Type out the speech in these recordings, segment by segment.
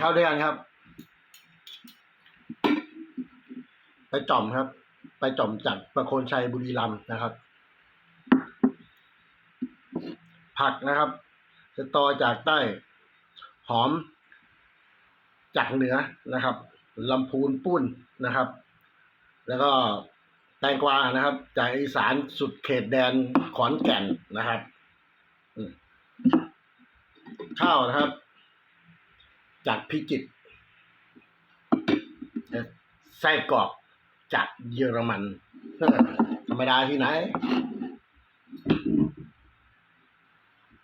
ข้าวด้วยกันครับ ไปจ่อมครับ ไปจ่อมจากประโคนชัยบุรีรัมย์นะครับ ผักนะครับสตอจากใต้ หอม จากเหนือนะครับลำพูนปุ้นนะครับ แล้วก็แตงกวานะครับ จากอีสานสุดเขตแดนขอนแก่นนะครับข้าวนะครับ จากพิจิตรไส้กรอกจากเยอรมันธรรมดาที่ไหน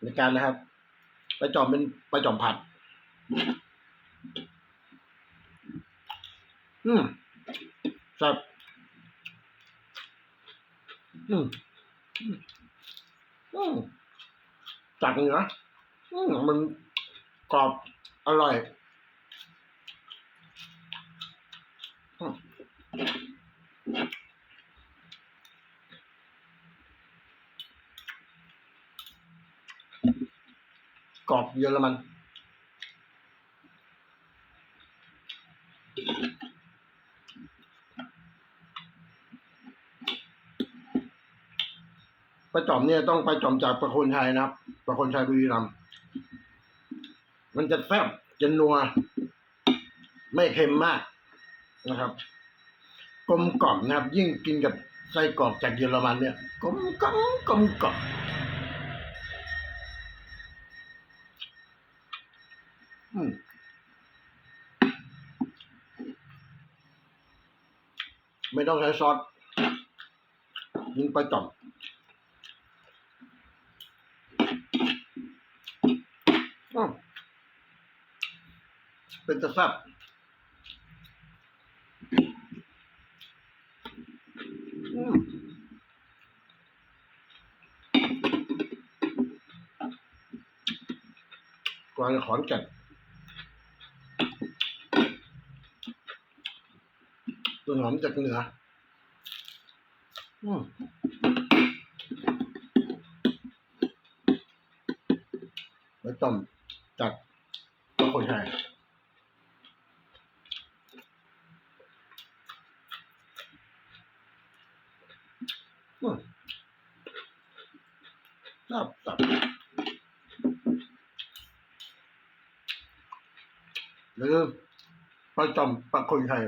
ในการนะครับปลาจอมเป็นปลาจอมผัด อืมครับอืมอืมจากเหนืออืมมันกรอบ อร่อยกรอบเยอรมันปลาจอมเนี่ยต้องไปจอมจากประโคนชัยนะครับ ประโคนชัยบุรีรัมย์ มันจะแซ่บจะนัว ไม่เค็มมากนะครับกลมกล่อมนะครับ ยิ่งกินกับไส้กรอกจากเยอรมันเนี่ยกลมกล่อมกลมกล่อมอืมไม่ต้องใช้ซอสยิงไปลาจอมอืม เป็นตะซับกวางขอนแก่นต้นหอมจากเหนืออืมไม่ต้มจากบางคนไทยอืม ครับครับหรือประจำประคนไทย